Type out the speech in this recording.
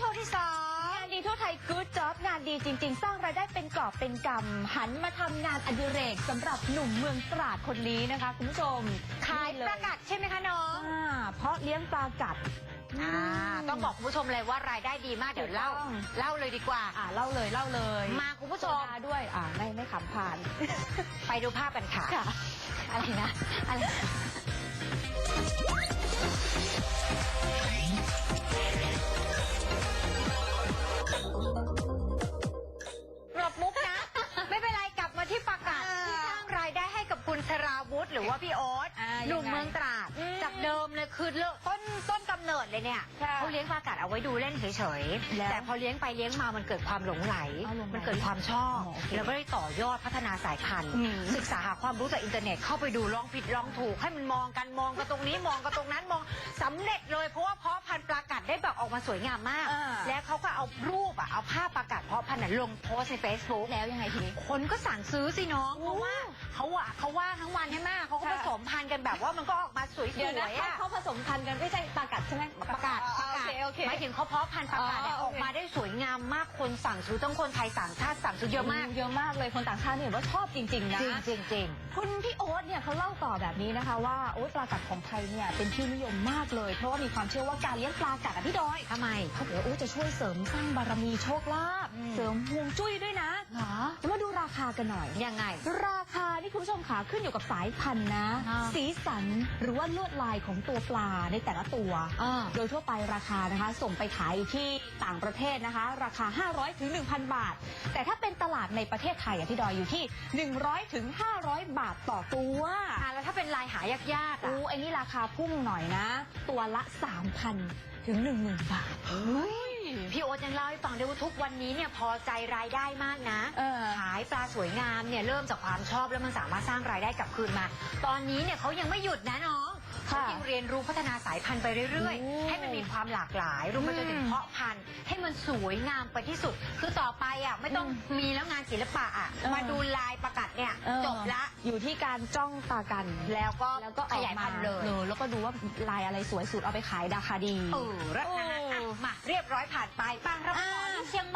ช่วงที่สองงานดีทั่วไทย Good Job งานดีจริง ๆ สร้างรายได้เป็นกอบเป็นกำหันมาทำงานอดิเรกสำหรับหนุ่มเมืองตราดคนนี้นะคะ คุณผู้ชมขายนี่เลประกาศใช่ไหมคะน้องอ่าเพราะเลี้ยงปลากัดอ่าต้องบอกคุณผู้ชมเลยว่ารายได้ดีมากเดี๋ยวเล่าถูกต้องเล่าเลยดีกว่า อ่าเล่าเลยเล่าเลยมาคุณผู้ชโซมดาด้วยอ่าไม่ไม่ขำผ่าน ไปดูภาพกันค่ะ ค่ะ อะไรนะอะไร วุธหรือว่าพี่โอ๊ตอ่าหนุ่มยังไงเมืองตราด อืมจากเดิมเลยคือเริ่มต้นต้นกำเนิดเลยเนี่ยค่ะเขาเลี้ยงปลากัดเอาไว้ดูเล่นเฉยแล้วๆแต่พอเลี้ยงไปเลี้ยงมามันเกิดความหลงไหล เอาหลงไหลมันเกิดความชอบ อ๋อโอเคแล้วก็ได้ต่อยอดพัฒนาสายพันธุ์ อืม ศึกษาหาความรู้จากอินเทอร์เน็ตเข้าไปดูลองผิดลองถูกให้มันมองกันมองกันตรงนี้มองกันตรงนั้นมองสำเร็จเลยเพราะว่าเพา ได้แบบออกมาสวยงามมาก อ่า แล้วเขาก็เอารูปอะเอาภาพปลากัดเพาะพันธุ์อะลงโพสต์ใน Facebook แล้วยังไงทีนี้ คนก็สั่งซื้อสิน้องโอ้เพราะว่าเขาอะเขาว่างทั้งวันใช่ไหมเขาก็ค่ะผสมพันธุ์กันแบบว่ามันก็ออกมาสวยๆเดี๋ยวนะอะ เขาผสมพันธุ์กันไม่ใช่ปลากัดใช่ไหม ประกาศประกาศโอ เคโอเคหมายถึงเขาเพาะพันธุ์ประกาศเนี่ยอ๋ออโออกเคมาได้สวยงามมากคนสั่งซื้อต้องคนไทยสั่งชาติสั่งซื้อเยอะมาก เยอะมากเลยคนต่างชาติเนี่ยว่าชอบจริงๆนะ จริงจริงจริง คุณพี่โอ๊ตเนี่ยเขาเล่าต่อแบบนี้นะคะ ว่าโอ๊ตปลากัดของไทยเนี่ยเป็นที่นิยมมากเลย เพราะว่ามีความเชื่อว่าการเลี้ยงปลากัดอะพี่ดอยทำไมเขาบอกว่าโอ๊ตจะช่วยเสริมสร้างบารมีโชคลาภอืม เสริมฮวงจุ้ยด้วยนะเหรอแล้วมาดูราคากันหน่อย ยังไง ราคานี่คุณผู้ชมขาขึ้นอยู่กับสายพันธุ์นะ อ่า สีสันหรือว่าลวดลายของตัวปลาในแต่ละตัว อ่า โดยทั่วไปราคานะคะ ส่งไปขายที่ต่างประเทศนะคะ ราคา 500ถึง1,000 บาท แต่ถ้าเป็นตลาดในประเทศไทยอะที่ดอยอยู่ที่ 100ถึง500 บาทต่อตัวอะแล้วถ้าเป็นลายหายากๆอะอู้ไอ้นี่ราคาพุ่งหน่อยนะ ตัวละ 3,000ถึง10,000 บาท พี่โอ๊ตยังเล่าให้ฟังด้วยว่าทุกวันนี้เนี่ยพอใจรายได้มากนะ เออ ขายปลาสวยงามเนี่ยเริ่มจากความชอบแล้วมันสามารถสร้างรายได้กลับคืนมา ตอนนี้เนี่ยเขายังไม่หยุดนะน้องเขา ค่ะยังเรียนรู้พัฒนาสายพันธุ์ไปเรื่อยโอ้ๆ ให้มันมีความหลากหลายรวมไปจนถึงอืมเพาะพันธุ์ให้มันสวยงามไปที่สุด คือต่อไปอะไม่ต้องมีแล้วงานศิลปะอะเออ มาดูลายประกัดเนี่ยเออจบละ อยู่ที่การจ้องตากัน แล้วก็แล้วก็ขยายพันธุ์เลยออแล้วก็ดูว่าลายอะไรสวยสุดเอาไปขายราคาดี เออรัตนะอะมาเรียบร้อยผ่านไปปังเราไปต่อที่เชียงใหม่